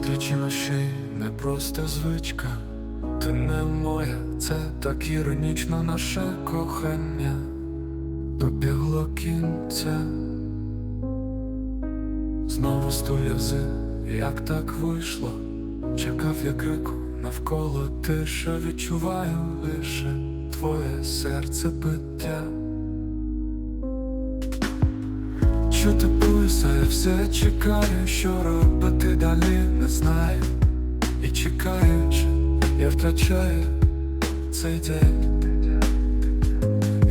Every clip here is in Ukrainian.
Зустрічі наші не просто звичка, ти не моя, це так іронічно наше кохання добігло кінця. Знову стулявзи, як так вийшло, чекав я крику навколо тиша, відчуваю лише твоє серце биття. Чути пульса, я все чекаю, що робити далі не знаю. І чекаючи, я втрачаю цей день.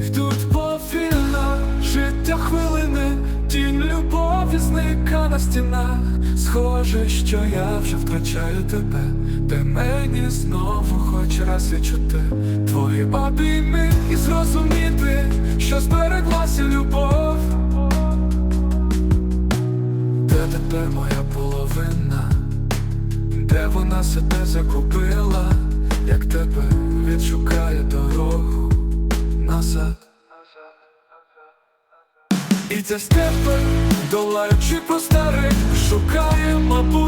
Йдуть повільно життя хвилини, тінь любові зникає на стінах. Схоже, що я вже втрачаю тебе, де мені знову хоч раз відчути твої обійми і зрозуміти, що збереглася любов. Де моя половина, де вона себе закупила, як тебе відшукає дорогу назад. І ця степи, долаючи по старих, шукає, мабуть,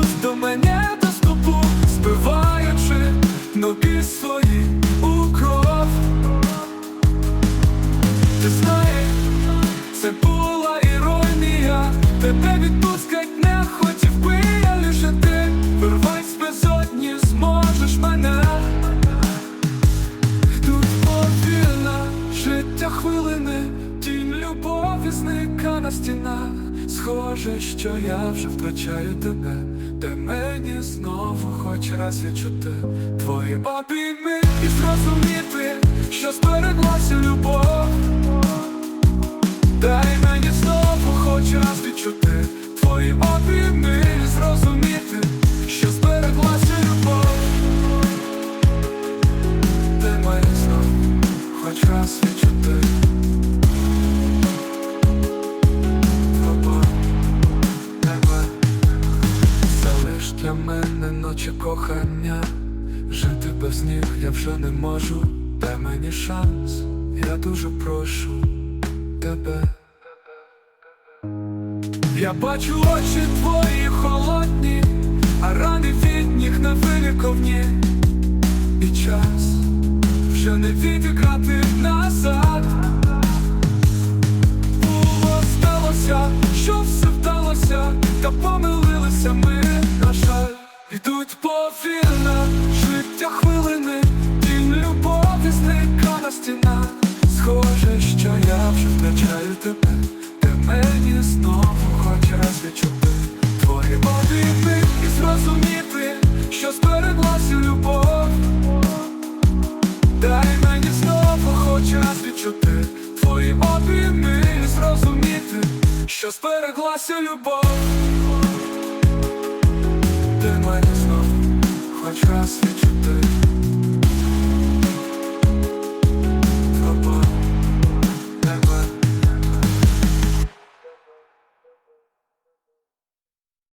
на стінах. Схоже, що я вже втрачаю тебе, де мені знову хоч раз відчути твої обійми і зрозуміти, що збереглася любов. Для мене ночі кохання. Жити без них я вже не можу. Дай мені шанс, я дуже прошу тебе. Я бачу очі твої холодні, а рани від них не виліковні. І час вже не відіграти назад. Було сталося, що все вдалося, та помилилися ми, Йдуть повільно життя хвилини, тінь любові зника на стінах. Схоже, що я вже втрачаю тебе, де мені знову хоч раз відчути твої обійми і зрозуміти, що збереглася любов. Дай мені знову хоч раз відчути твої обійми і зрозуміти, що збереглася любов. Дай мені знову хоч раз відчути